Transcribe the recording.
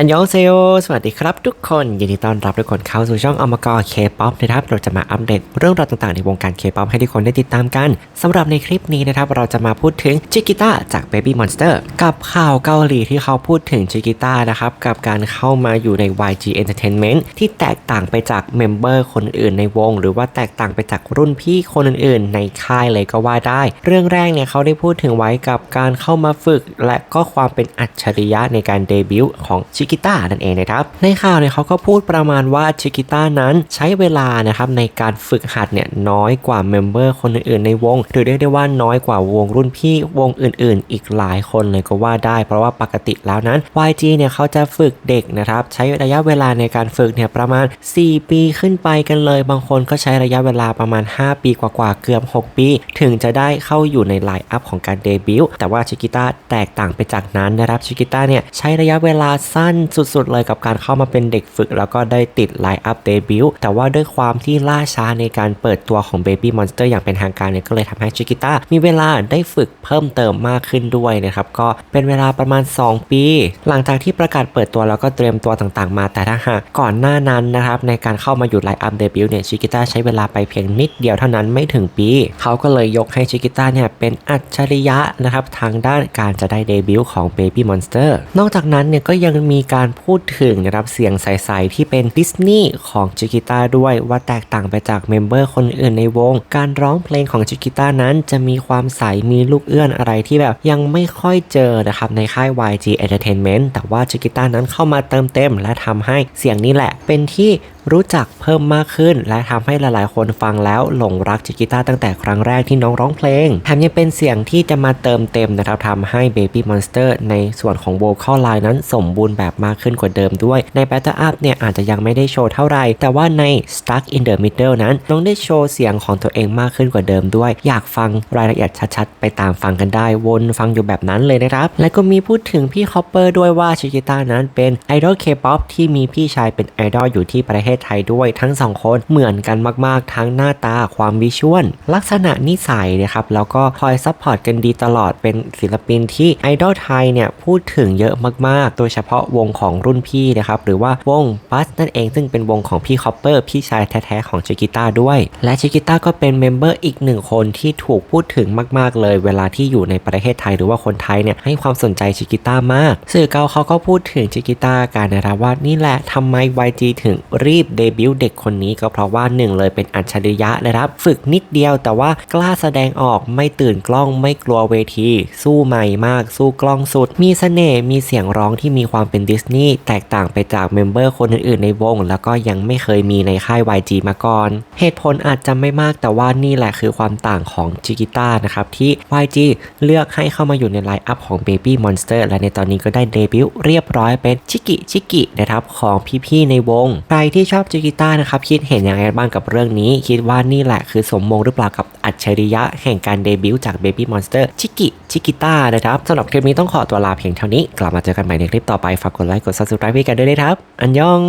อันยองเซโอสวัสดีครับทุกคนยินดีต้อนรับทุกคนเข้าสู่ช่องอมกรเคป๊อปนะครับ เราจะมาอัปเดตเรื่องราวต่างๆในวงการเคป๊อปให้ทุกคนได้ติดตามกันสำหรับในคลิปนี้นะครับ เราจะมาพูดถึงชิกิต้าจาก Baby Monster กับข่าวเกาหลีที่เขาพูดถึงชิกิต้านะครับ กับการเข้ามาอยู่ใน YG Entertainment ที่แตกต่างไปจากเมมเบอร์คนอื่นในวง หรือว่าแตกต่างไปจากรุ่นพี่คนอื่นๆ ในค่ายเลยก็ว่าได้ เรื่องแรกเนี่ยเขาได้พูดถึงไว้กับการเข้ามาฝึก และก็ความเป็นอัจฉริยะในการเดบิวต์ของชิกิต้านั่นเองนะครับในข่าวเนี่ยเขาก็พูดประมาณว่าชิกิต้านั้นใช้เวลานะครับในการฝึกหัดเนี่ยน้อยกว่าเมมเบอร์คนอื่นๆในวง หรือเรียกได้ว่าน้อยกว่าวงรุ่นพี่วงอื่นๆ อีกหลายคนเลยก็ว่าได้ เพราะว่าปกติแล้วนั้น YG เนี่ยเขาจะฝึกเด็กนะครับใช้ระยะเวลาในการฝึกเนี่ยประมาณ 4 ปีขึ้นไปกันเลย บางคนก็ใช้ระยะเวลาประมาณ 5 ปีกว่าๆเกือบ 6 ปี ถึงจะได้เข้าอยู่ในไลน์อัพของการเดบิวต์แต่ว่าชิกิต้าแตกต่างไปจากนั้นนะครับชิกิต้าเนี่ยใช้ระยะเวลาสั้นสุดๆเลยกับการเข้ามาเป็นเด็กฝึก แล้วก็ได้ติดไลน์อัพเดบิวต์แต่ว่าด้วยความที่ล่าช้าในการเปิดตัวของ Baby Monster อย่างเป็นทางการเนี่ยก็เลยทำให้ชิกิต้ามีเวลาได้ฝึกเพิ่มเติมมากขึ้นด้วยนะครับ ก็เป็นเวลาประมาณ 2 ปี หลังจากที่ประกาศเปิดตัวแล้วก็เตรียมตัวต่างๆ มาแต่ถ้าหากก่อนหน้านั้นนะครับในการเข้ามาอยู่ไลน์อัพเดบิวต์เนี่ยชิกิต้าใช้เวลาไปเพียงนิดเดียวเท่านั้นไม่ถึงปี เขาก็เลยยกให้ชิกิต้าเนี่ยเป็นอัจฉริยะนะครับทางด้านการจะได้เดบิวต์ของ Baby Monster นอกจากนั้นเนี่ยก็ยังมีการพูดถึงนะครับเสียงใสๆที่เป็นดิสนีย์ของจิกิต้าด้วยว่าแตกต่างไปจากเมมเบอร์คนอื่นในวง การร้องเพลงของจิกิต้านั้นจะมีความใสมีลูกเอื้อนอะไรที่แบบยังไม่ค่อยเจอนะครับในค่าย YG Entertainment แต่ว่าจิกิต้านั้นเข้ามาเติมเต็มและทำให้เสียงนี้แหละเป็นที่ รู้จักเพิ่มมากขึ้น และทำให้หลายๆ คนฟังแล้วหลงรักชิกิต้าตั้งแต่ครั้งแรกที่น้องร้องเพลงแถมยังเป็นเสียงที่จะมาเติมเต็มนะครับทำให้ Baby Monster ในส่วนของ Vocal Line นั้นสมบูรณ์แบบมากขึ้นกว่าเดิมด้วย ใน Battle Up เนี่ยอาจจะยังไม่ได้โชว์เท่าไหร่ แต่ว่าใน Stuck in the Middle นั้นน้องได้โชว์เสียงของตัวเองมากขึ้นกว่าเดิมด้วย อยากฟังรายละเอียดชัดๆ ไปตามฟังกันได้ วนฟังอยู่แบบนั้นเลยนะครับ และก็มีพูดถึงพี่คอปเปอร์ด้วยว่าชิกิต้านั้นเป็นไอดอลเคป๊อปที่มีพี่ชายเป็นไอดอลอยู่ที่ประเทศไทยด้วยทั้งสองคนเหมือนกันมากๆ ทั้งหน้าตาความวิชวลลักษณะนิสัยนะครับแล้วก็คอยซัพพอร์ตกันดีตลอดเป็นศิลปินที่ไอดอลไทยเนี่ยพูดถึงเยอะมากๆ โดยเฉพาะวงของรุ่นพี่นะครับหรือว่าวงบัสนั่นเองซึ่งเป็นวงของพี่คอปเปอร์พี่ชายแท้ๆของชิกิต้าด้วย และชิกิต้าก็เป็นเมมเบอร์อีกหนึ่งคนที่ถูกพูดถึงมากๆ เลยเวลาที่อยู่ในประเทศไทยหรือว่าคนไทยเนี่ยให้ความสนใจชิกิต้ามาก สื่อเกาเขาก็พูดถึงชิกิต้ากันนะครับว่านี่แหละทำไม YG ถึงรีบเดบิวต์เด็กคนนี้ก็เพราะว่าหนึ่งเลยเป็นอัจฉริยะนะครับ ฝึกนิดเดียวแต่ว่ากล้าแสดงออกไม่ตื่นกล้องไม่กลัวเวที สู้ใหม่มาก สู้กล้องสุด มีเสน่ห์มีเสียงร้องที่มีความเป็นดิสนีย์แตกต่างไปจากเมมเบอร์คนอื่นๆในวง แล้วก็ยังไม่เคยมีในค่าย YG มาก่อน เหตุผลอาจจะไม่มากแต่ว่านี่แหละคือความต่างของชิกิต้านะครับที่ YG เลือกให้เข้ามาอยู่ในไลน์อัพของ Baby Monster และในตอนนี้ก็ได้เดบิวต์เรียบร้อยเป็นชิกิชิกินะครับของพี่ๆในวง ใครที่ชอบชิกิต้านะครับคิดเห็นอย่างไรบ้างกับเรื่องนี้ คิดว่านี่แหละคือสมมงหรือเปล่ากับอัจฉริยะแห่งการเดบิวต์จาก Baby Monster ชิกิชิกิต้านะครับสำหรับคลิปนี้ต้องขอตัวลาเพียงเท่านี้ กลับมาเจอกันใหม่ในคลิปต่อไปฝากกดไลค์กด subscribe กันด้วยนะครับอันยอง